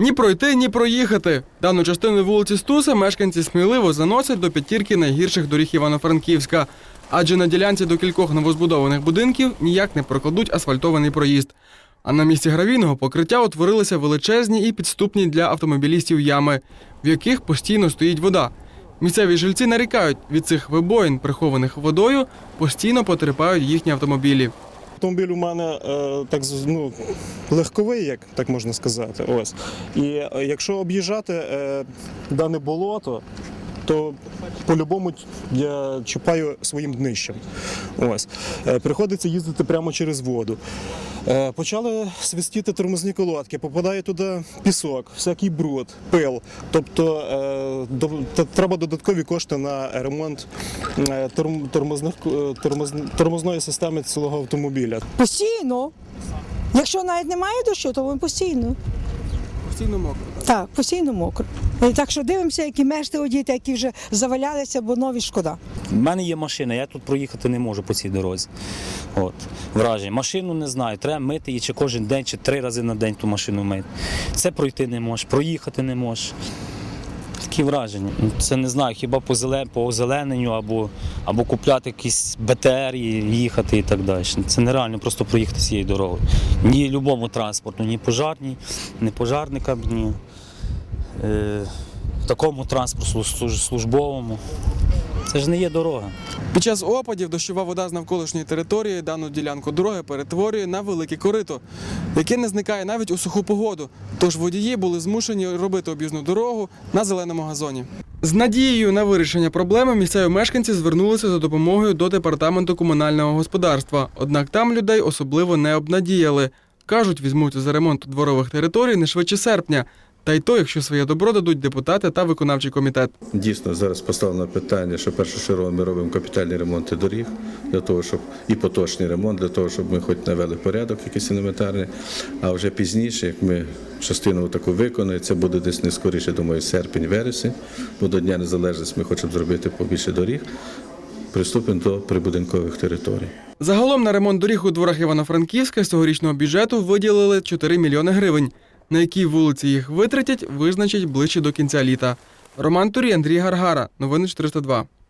Ні пройти, ні проїхати. Дану частину вулиці Стуса мешканці сміливо заносять до п'ятірки найгірших доріг Івано-Франківська. Адже на ділянці до кількох новозбудованих будинків ніяк не прокладуть асфальтований проїзд. А на місці гравійного покриття утворилися величезні і підступні для автомобілістів ями, в яких постійно стоїть вода. Місцеві жильці нарікають, від цих вибоїн, прихованих водою, постійно потерпають їхні автомобілі. Автомобіль у мене е, так ну, легковий, як так можна сказати. Ось. І е, якщо об'їжджати е, дане болото, то по-любому я чіпаю своїм днищем. Ось. Приходиться їздити прямо через воду. Е, почали свистіти тормозні колодки, попадає туди пісок, всякий бруд, пил. Тобто е, треба додаткові кошти на ремонт е, торм- тормозних, тормоз- тормозної системи цілого автомобіля. Постійно. Якщо навіть немає дощу, то він постійно. Постійно мокро. Так, постійно мокро. І Так що дивимося, які мешти одіти, які вже завалялися, бо нові шкода. У мене є машина, я тут проїхати не можу по цій дорозі. От, враження. Машину не знаю, треба мити її чи кожен день, чи три рази на день ту машину мити. Це пройти не можеш, проїхати не можеш. Такі враження. Ну, Це не знаю, хіба по, озелененню або, або купляти якийсь БТР і їхати і так далі. Це нереально просто проїхати цією дорогою. Ні любому транспорту, ні пожарній, ні пожарникам, ні е, такому транспорту службовому. Це ж не є дорога. Під час опадів дощова вода з навколишньої території дану ділянку дороги перетворює на велике корито, яке не зникає навіть у суху погоду. Тож водії були змушені робити об'їзну дорогу на зеленому газоні. З надією на вирішення проблеми місцеві мешканці звернулися за допомогою до департаменту комунального господарства. Однак там людей особливо не обнадіяли. Кажуть, візьмуться за ремонт дворових територій не швидше серпня. Та й то, якщо своє добро дадуть депутати та виконавчий комітет. Дійсно, зараз поставлено питання, що першочергово ми робимо капітальні ремонти доріг для того, щоб і поточний ремонт, для того, щоб ми хоч навели порядок якийсь елементарний. А вже пізніше, як ми частину таку виконуємо, це буде десь не скоріше, думаю, серпень-вересень, бо до Дня Незалежності ми хочемо зробити побільше доріг. Приступимо до прибудинкових територій. Загалом на ремонт доріг у дворах Івано-Франківська з цьогорічного бюджету виділили 4 мільйони гривень. На якій вулиці їх витратять, визначать ближче до кінця літа. Роман Турій, Андрій Гаргара. Новини 402.